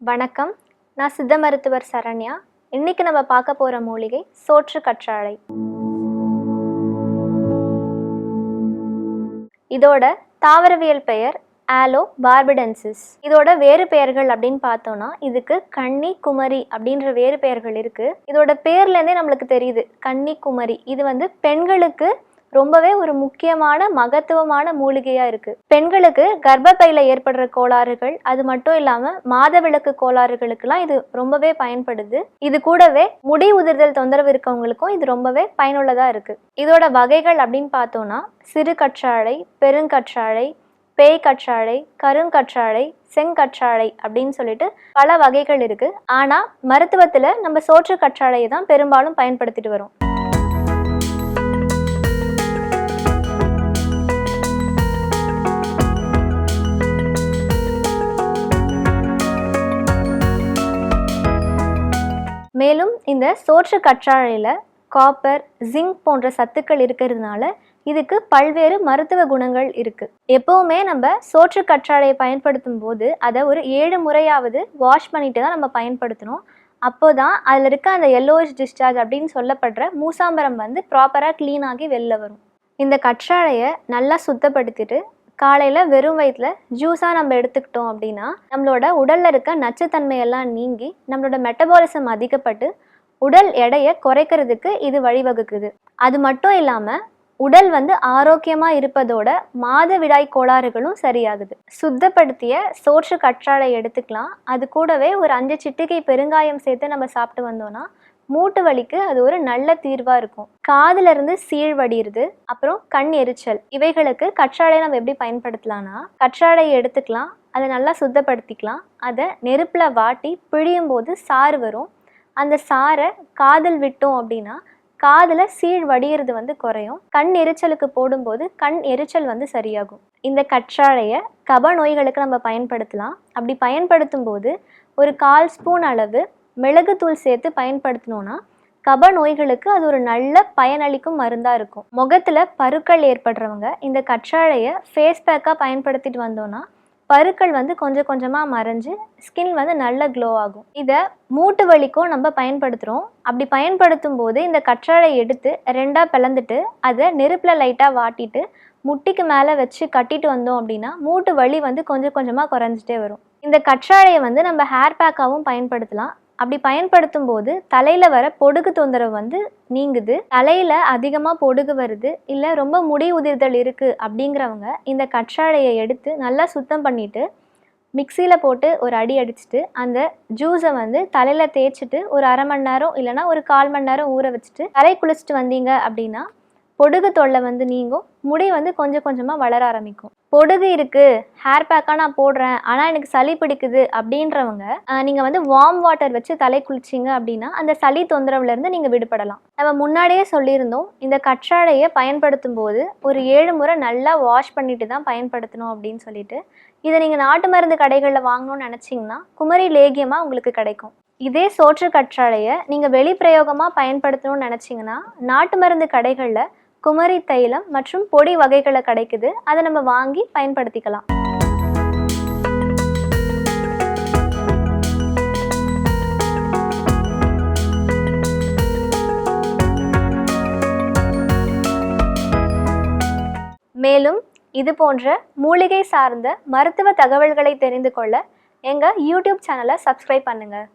வணக்கம். நான் சித்த மருத்துவர் சரண்யா. இன்னைக்கு நம்ம பார்க்க போற மூலிகை சோற்று கற்றாழை. இதோட தாவரவியல் பெயர் ஆலோ பார்பிடன்சிஸ் இதோட வேறு பெயர்கள் அப்படின்னு பார்த்தோம்னா இதுக்கு கன்னி குமரி அப்படின்ற வேறு பெயர்கள் இருக்கு. இதோட பேர்லேருந்தே நம்மளுக்கு தெரியுது கன்னி குமரி. இது வந்து பெண்களுக்கு ரொம்பவே ஒரு முக்கியமான மகத்துவமான மூலிகையா இருக்கு. பெண்களுக்கு கர்ப்பப்பையில ஏற்படுற கோளாறுகள் அது மட்டும் இல்லாம மாதவிளக்கு கோளாறுகளுக்கெல்லாம் இது ரொம்பவே பயன்படுது. இது கூடவே முடி உதிர்தல் தொந்தரவு இருக்கவங்களுக்கும் இது ரொம்பவே பயனுள்ளதா இருக்கு. இதோட வகைகள் அப்படின்னு பார்த்தோம்னா சிறு கற்றாழை பெருங்கற்றாழை பேய் கற்றாழை கருங்கற்றாழை செங்கற்றாழை அப்படின்னு சொல்லிட்டு பல வகைகள் இருக்கு. ஆனா மருத்துவத்துல நம்ம சோற்று கற்றாழையை தான் பெரும்பாலும் பயன்படுத்திட்டு வரோம். மேலும் இந்த சோற்று கற்றாழையில் காப்பர் ஜிங்க் போன்ற சத்துக்கள் இருக்கிறதுனால இதுக்கு பல்வேறு மருத்துவ குணங்கள் இருக்குது எப்போவுமே நம்ம சோற்று கற்றாழையை பயன்படுத்தும் போது அதை ஒரு ஏழு முறையாவது வாஷ் பண்ணிட்டு தான் நம்ம பயன்படுத்தணும். அப்போதான் அதில் இருக்க அந்த எல்லோயிஷ் டிஸ்சார்ஜ் அப்படின்னு சொல்லப்படுற மூசாம்பரம் வந்து ப்ராப்பராக க்ளீன் ஆகி வெளில வரும். இந்த கற்றாழையை நல்லா சுத்தப்படுத்திட்டு காலையில் வெறும் வயிற்றில் ஜூஸாக நம்ம எடுத்துக்கிட்டோம் அப்படின்னா நம்மளோட உடலில் இருக்க நச்சுத்தன்மையெல்லாம் நீங்கி நம்மளோட மெட்டபாலிசம் அதிகப்பட்டு உடல் எடையை குறைக்கிறதுக்கு இது வழிவகுக்குது. அது மட்டும் இல்லாமல் உடல் வந்து ஆரோக்கியமாக இருப்பதோட மாதவிடாய் கோளாறுகளும் சரியாகுது. சுத்தப்படுத்திய சோற்று கற்றாழை எடுத்துக்கலாம். அது கூடவே ஒரு அஞ்சு சிட்டிகை பெருங்காயம் சேர்த்து நம்ம சாப்பிட்டு வந்தோம்னா மூட்டு வலிக்கு அது ஒரு நல்ல தீர்வாக இருக்கும். காதுல இருந்து சீழ் வடிகிறது அப்புறம் கண் எரிச்சல். இவைகளுக்கு கற்றாழையை நம்ம எப்படி பயன்படுத்தலாம்னா கற்றாழையை எடுத்துக்கலாம் அதை நல்லா சுத்தப்படுத்திக்கலாம். அதை நெருப்பில் வாட்டி பிழியும் போது சாறு வரும். அந்த சாறை காதில் விட்டோம் அப்படின்னா காதில் சீழ் வடிகிறது வந்து குறையும். கண் எரிச்சலுக்கு போடும்போது கண் எரிச்சல் வந்து சரியாகும். இந்த கற்றாழையை கப நோய்களுக்கு நம்ம பயன்படுத்தலாம். அப்படி பயன்படுத்தும் போது ஒரு கால் ஸ்பூன் அளவு மிளகுத்தூள் சேர்த்து பயன்படுத்தினோன்னா கப நோய்களுக்கு அது ஒரு நல்ல பயனளிக்கும் மருந்தாக இருக்கும். முகத்தில் பருக்கள் ஏற்படுறவங்க இந்த கற்றாழையை ஃபேஸ் பேக்காக பயன்படுத்திட்டு வந்தோன்னா பருக்கள் வந்து கொஞ்சம் கொஞ்சமாக மறைஞ்சு ஸ்கின் வந்து நல்ல க்ளோ ஆகும். இதை மூட்டு வலிக்கும் நம்ம பயன்படுத்துகிறோம் அப்படி பயன்படுத்தும் போது இந்த கற்றாழை எடுத்து ரெண்டாக பிளந்துட்டு அதை நெருப்பில் லைட்டாக வாட்டிட்டு முட்டிக்கு மேலே வச்சு கட்டிட்டு வந்தோம் அப்படின்னா மூட்டு வலி வந்து கொஞ்சம் கொஞ்சமாக குறைஞ்சிட்டே வரும். இந்த கற்றாழையை வந்து நம்ம ஹேர் பேக்காகவும் பயன்படுத்தலாம். அப்படி பயன்படுத்தும் போது தலையில் வர பொடுகு தொந்தரவு வந்து நீங்குது. தலையில் அதிகமாக பொடுகு வருது. இல்லை ரொம்ப முடி உதிர்தல் இருக்குது அப்படிங்கிறவங்க இந்த கற்றாழையை எடுத்து நல்லா சுத்தம் பண்ணிவிட்டு மிக்சியில் போட்டு ஒரு அடி அடிச்சுட்டு அந்த ஜூஸை வந்து தலையில் தேய்ச்சிட்டு ஒரு அரை மணி நேரம் இல்லைனா ஒரு கால் மணி நேரம் ஊற வச்சுட்டு தலை குளிச்சுட்டு வந்தீங்க அப்படின்னா பொடுகு தொல்லை வந்து நீங்கும். முடி வந்து கொஞ்சம் கொஞ்சமாக வளர ஆரம்பிக்கும். பொடுகு இருக்குது ஹேர் பேக்காக நான் போடுறேன் ஆனால் எனக்கு சளி பிடிக்குது அப்படின்றவங்க நீங்கள் வந்து வார்ம் வாட்டர் வச்சு தலை குளிச்சிங்க அப்படின்னா அந்த சளி தொந்தரவுலேருந்து நீங்கள் விடுபடலாம். நம்ம முன்னாடியே சொல்லியிருந்தோம் இந்த கற்றாழையை பயன்படுத்தும் போது ஒரு ஏழு முறை நல்லா வாஷ் பண்ணிட்டு தான் பயன்படுத்தணும் அப்படின்னு சொல்லிட்டு. இதை நீங்கள் நாட்டு மருந்து கடைகளில் வாங்கணும்னு நினச்சிங்கன்னா குமரி லேகியமாக உங்களுக்கு கிடைக்கும். இதே சோற்று கற்றாழையை நீங்கள் வெளிப்பிரயோகமாக பயன்படுத்தணும்னு நினச்சிங்கன்னா நாட்டு மருந்து கடைகளில் குமரி தைலம் மற்றும் பொடி வகைகளை கிடைக்குது. அதை நம்ம வாங்கி பயன்படுத்திக்கலாம். மேலும் இது போன்ற மூலிகை சார்ந்த மருத்துவ தகவல்களை தெரிந்து கொள்ள எங்கள் யூடியூப் சேனலை சப்ஸ்கிரைப் பண்ணுங்கள்